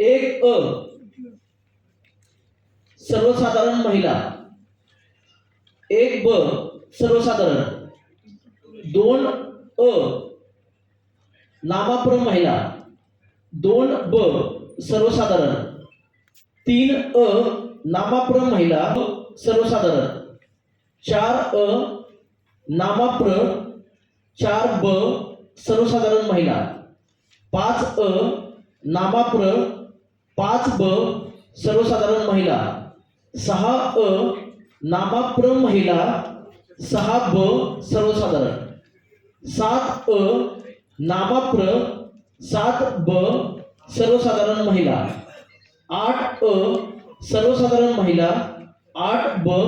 एक अ. सर्वसाधारण महिला. एक ब. सर्वसाधारण. दोन अ. नामाप्र महिला. दोन ब. सर्वसाधारण. तीन अ. नामाप्र महिला. सर्वसाधारण. चार अ. नामाप्र. चार ब. सर्वसाधारण महिला. पाच अ. नामाप्र. पाच ब सर्वसाधारण महिला सहा अ नामाप्र महिला सहा ब सर्वसाधारण. सात अ नामाप्र सात ब सर्वसाधारण महिला आठ अ सर्वसाधारण महिला आठ ब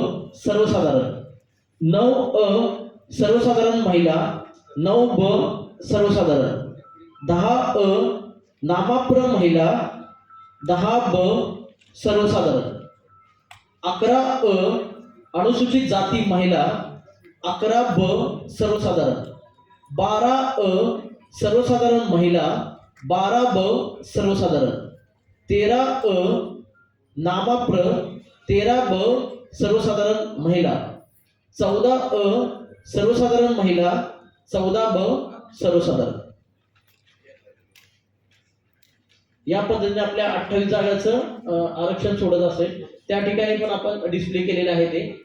सर्वसाधारण. नऊ अ सर्वसाधारण महिला नऊ ब सर्वसाधारण. दहा अ नामाप्र महिला दहा ब सर्वसाधारण. अकरा अ अनुसूचित जाती महिला अकरा ब सर्वसाधारण. बारा अ सर्वसाधारण महिला बारा ब सर्वसाधारण. तेरा अ नामाप्र तेरा ब सर्वसाधारण महिला. चौदा अ सर्वसाधारण महिला चौदा ब सर्वसाधारण. या पद्धतीने आपल्या अठ्ठावीस जागाचं आरक्षण सोडत असेल. त्या ठिकाणी पण आपण डिस्प्ले केलेलं आहे ते.